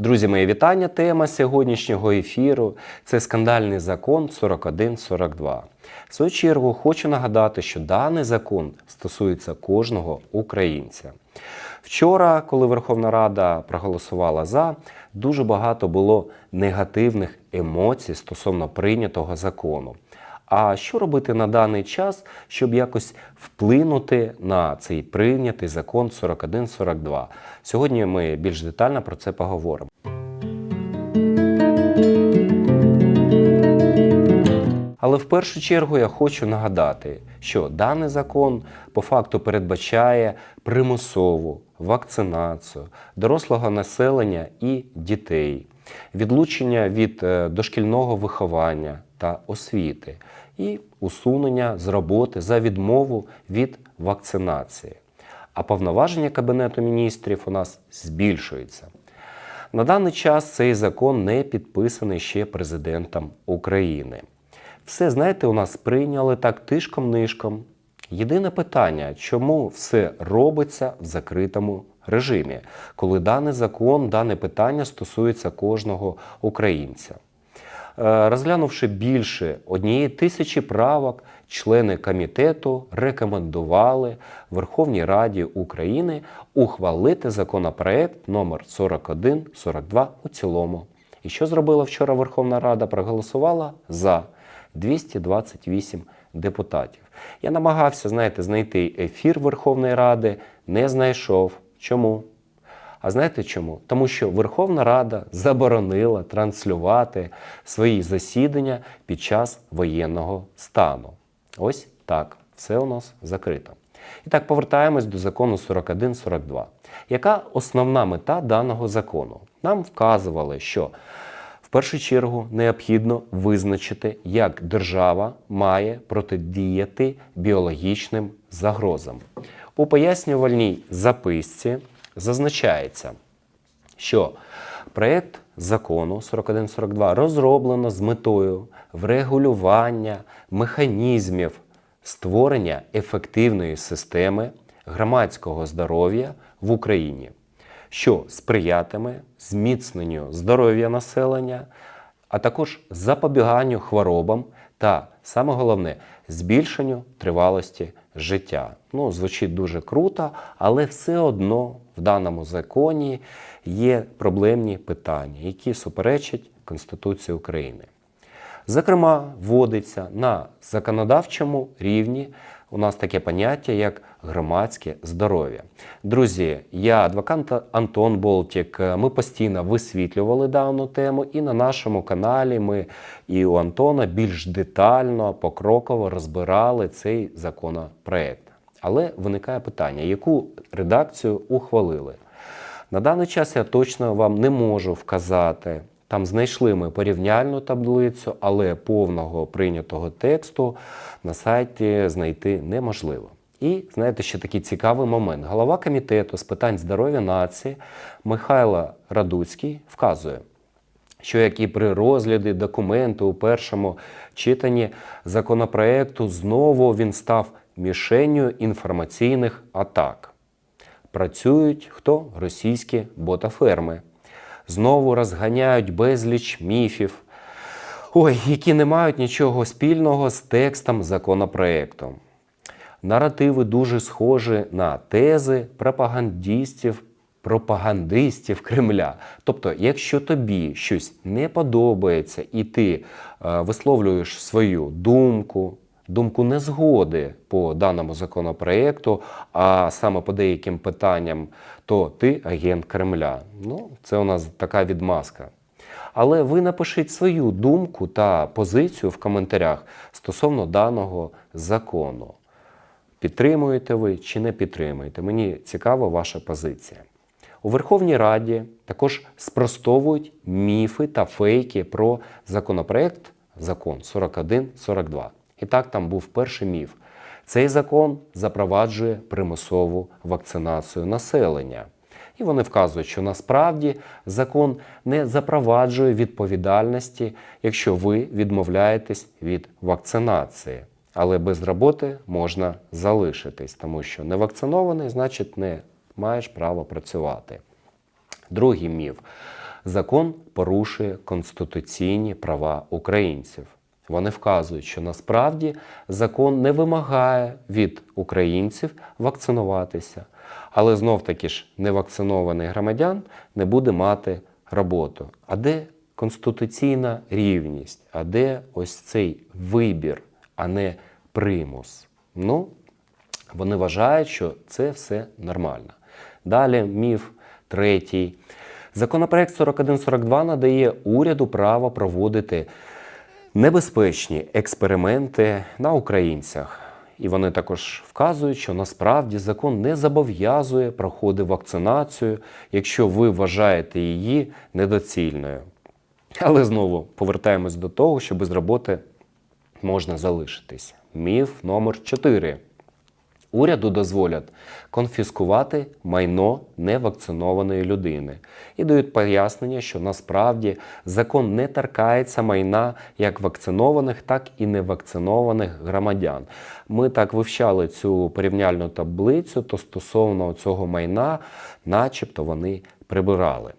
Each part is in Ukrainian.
Друзі, мої вітання. Тема сьогоднішнього ефіру це скандальний закон 4142. В свою чергу хочу нагадати, що даний закон стосується кожного українця. Вчора, коли Верховна Рада проголосувала за, дуже багато було негативних емоцій стосовно прийнятого закону. А що робити на даний час, щоб якось вплинути на цей прийнятий закон 4142? Сьогодні ми більш детально про це поговоримо. Але в першу чергу я хочу нагадати, що даний закон по факту передбачає примусову вакцинацію дорослого населення і дітей, відлучення від е, дошкільного виховання та освіти і усунення з роботи за відмову від вакцинації. А повноваження Кабінету міністрів у нас збільшуються. На даний час цей закон не підписаний ще президентом України. Все, знаєте, у нас прийняли так тишком-нишком. Єдине питання, чому все робиться в закритому режимі, коли даний закон, дане питання стосується кожного українця. Е, Розглянувши більше однієї тисячі правок, члени комітету рекомендували Верховній Раді України ухвалити законопроект номер 4142 у цілому. І що зробила вчора Верховна Рада? Проголосувала за 228 депутатів. Я намагався, знаєте, знайти ефір Верховної Ради, не знайшов. Чому? А знаєте чому? Тому що Верховна Рада заборонила транслювати свої засідання під час воєнного стану. Ось так, все у нас закрито. І так, повертаємось до закону 4142. Яка основна мета даного закону? Нам вказували, що в першу чергу необхідно визначити, як держава має протидіяти біологічним загрозам. У пояснювальній записці зазначається, що проєкт закону 4142 розроблено з метою врегулювання механізмів створення ефективної системи громадського здоров'я в Україні, що сприятиме зміцненню здоров'я населення, а також запобіганню хворобам та саме головне збільшенню тривалості життя. Ну, звучить дуже круто, але все одно в даному законі є проблемні питання, які суперечать Конституції України. Зокрема, вводиться на законодавчому рівні у нас таке поняття, як громадське здоров'я. Друзі, я адвокат Антон Болтік. Ми постійно висвітлювали дану тему, і на нашому каналі ми і у Антона більш детально, покроково розбирали цей законопроект. Але виникає питання, яку редакцію ухвалили? На даний час я точно вам не можу вказати. Там знайшли ми порівняльну таблицю, але повного прийнятого тексту на сайті знайти неможливо. І знаєте, ще такий цікавий момент. Голова комітету з питань здоров'я нації Михайло Радуцький вказує, що як і при розгляді документу у першому читанні законопроекту знову він став мішенню інформаційних атак. Працюють хто російські ботаферми. Знову розганяють безліч міфів, ой, які не мають нічого спільного з текстом законопроекту. Наративи дуже схожі на тези пропагандистів, пропагандистів Кремля. Тобто, якщо тобі щось не подобається і ти е, висловлюєш свою думку, думку незгоди по даному законопроекту, а саме по деяким питанням, то ти агент Кремля. Ну, це у нас така відмазка. Але ви напишіть свою думку та позицію в коментарях стосовно даного закону. Підтримуєте ви чи не підтримуєте? Мені цікава ваша позиція. У Верховній Раді також спростовують міфи та фейки про законопроект закон 4142. І так там був перший міф. Цей закон запроваджує примусову вакцинацію населення. І вони вказують, що насправді закон не запроваджує відповідальності, якщо ви відмовляєтесь від вакцинації. Але без роботи можна залишитись, тому що не вакцинований, значить, не маєш права працювати. Другий міф. закон порушує конституційні права українців. Вони вказують, що насправді закон не вимагає від українців вакцинуватися, але знов таки ж невакцинований громадян не буде мати роботу. А де конституційна рівність? А де ось цей вибір, а не примус? Ну, вони вважають, що це все нормально. Далі міф третій. Законопроект 4142 надає уряду право проводити небезпечні експерименти на українцях. І вони також вказують, що насправді закон не зобов'язує проходити вакцинацію, якщо ви вважаєте її недоцільною. Але знову повертаємось до того, що без роботи можна залишитись. Міф номер 4. Уряду дозволять конфіскувати майно невакцинованої людини і дають пояснення, що насправді закон не торкається майна як вакцинованих, так і невакцинованих громадян. Ми так вивчали цю порівняльну таблицю, то стосовно цього майна, начебто вони прибирали.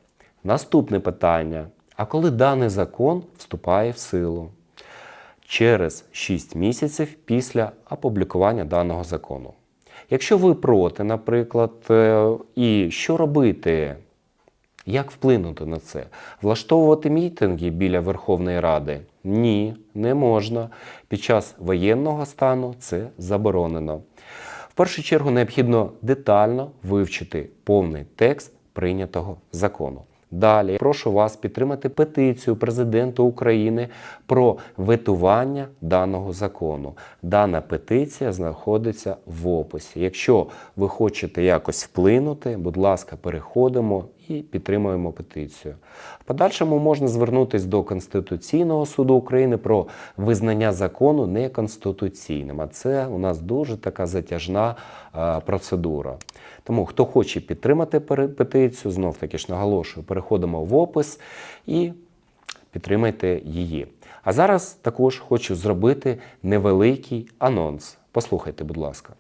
Наступне питання: а коли даний закон вступає в силу? Через 6 місяців після опублікування даного закону. Якщо ви проти, наприклад, е, і що робити? Як вплинути на це? Влаштовувати мітинги біля Верховної Ради? Ні, не можна. Під час воєнного стану це заборонено. В першу чергу необхідно детально вивчити повний текст прийнятого закону. Далі прошу вас підтримати петицію президента України про ветування даного закону. Дана петиція знаходиться в описі. Якщо ви хочете якось вплинути, будь ласка, переходимо і підтримуємо петицію. В подальшому можна звернутися до Конституційного суду України про визнання закону неконституційним. А це у нас дуже така затяжна е, процедура. Тому хто хоче підтримати петицію, знов таки ж наголошую, переходимо в опис і підтримайте її. А зараз також хочу зробити невеликий анонс. Послухайте, будь ласка.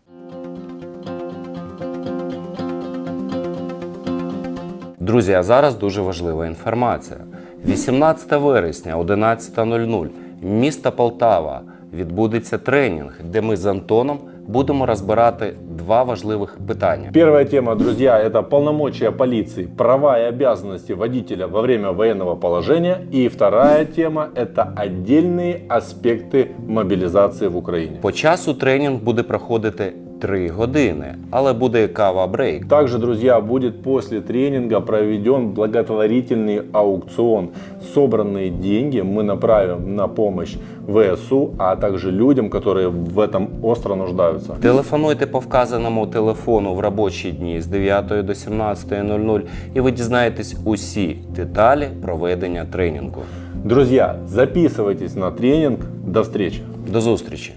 Друзі, а зараз дуже важлива інформація. 18 вересня, 11.00, місто Полтава відбудеться тренінг, де ми з Антоном будемо розбирати два важливих питання. Первая тема, друзья, это полномочия полиции, права и обязанности водителя во время военного положения. И вторая тема – это отдельные аспекты мобилизации в Украине. По часу тренінг буде проходити 3 години, але буде кава-брейк. Также, друзья, будет после тренинга проведен благотворительный аукцион. Собранные деньги мы направим на помощь ВСУ, а также людям, которые в этом остро нуждаются. Телефонуйте по вказаному телефону в робочі дні з 9 до 17.00 і ви дізнаєтесь усі деталі проведення тренінгу. Друзья, записывайтесь на тренинг. До встречи! До зустрічі!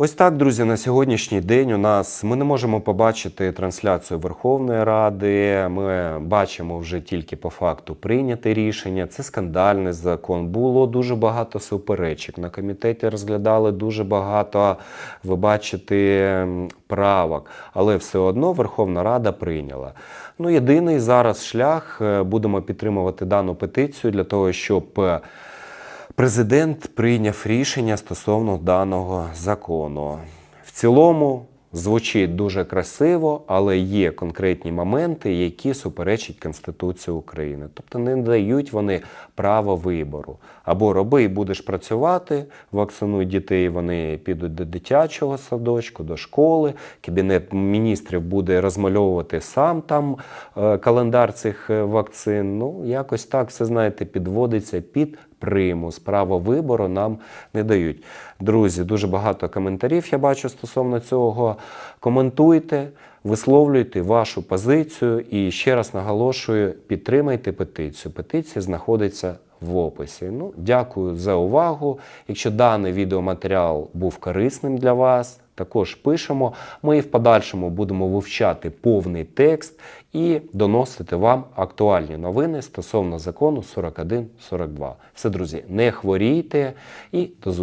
Ось так, друзі, на сьогоднішній день у нас ми не можемо побачити трансляцію Верховної Ради. Ми бачимо вже тільки по факту прийняте рішення. Це скандальний закон. Було дуже багато суперечок. На комітеті розглядали дуже багато, ви бачите, правок, але все одно Верховна Рада прийняла. Ну, єдиний зараз шлях е, будемо підтримувати дану петицію для того, щоб. Президент прийняв рішення стосовно даного закону. В цілому звучить дуже красиво, але є конкретні моменти, які суперечать Конституції України. Тобто не дають вони право вибору. Або роби і будеш працювати, вакцинуй дітей, вони підуть до дитячого садочку, до школи. Кабінет міністрів буде розмальовувати сам там е, календар цих е, вакцин. Ну, якось так все знаєте, підводиться під примус. Право вибору нам не дають. Друзі, дуже багато коментарів я бачу стосовно цього. Коментуйте, висловлюйте вашу позицію і ще раз наголошую, підтримайте петицію. Петиція знаходиться в описі. Ну, дякую за увагу. Якщо даний відеоматеріал був корисним для вас, також пишемо. Ми і в подальшому будемо вивчати повний текст і доносити вам актуальні новини стосовно закону 4142. Все, друзі, не хворійте і до зустрічі.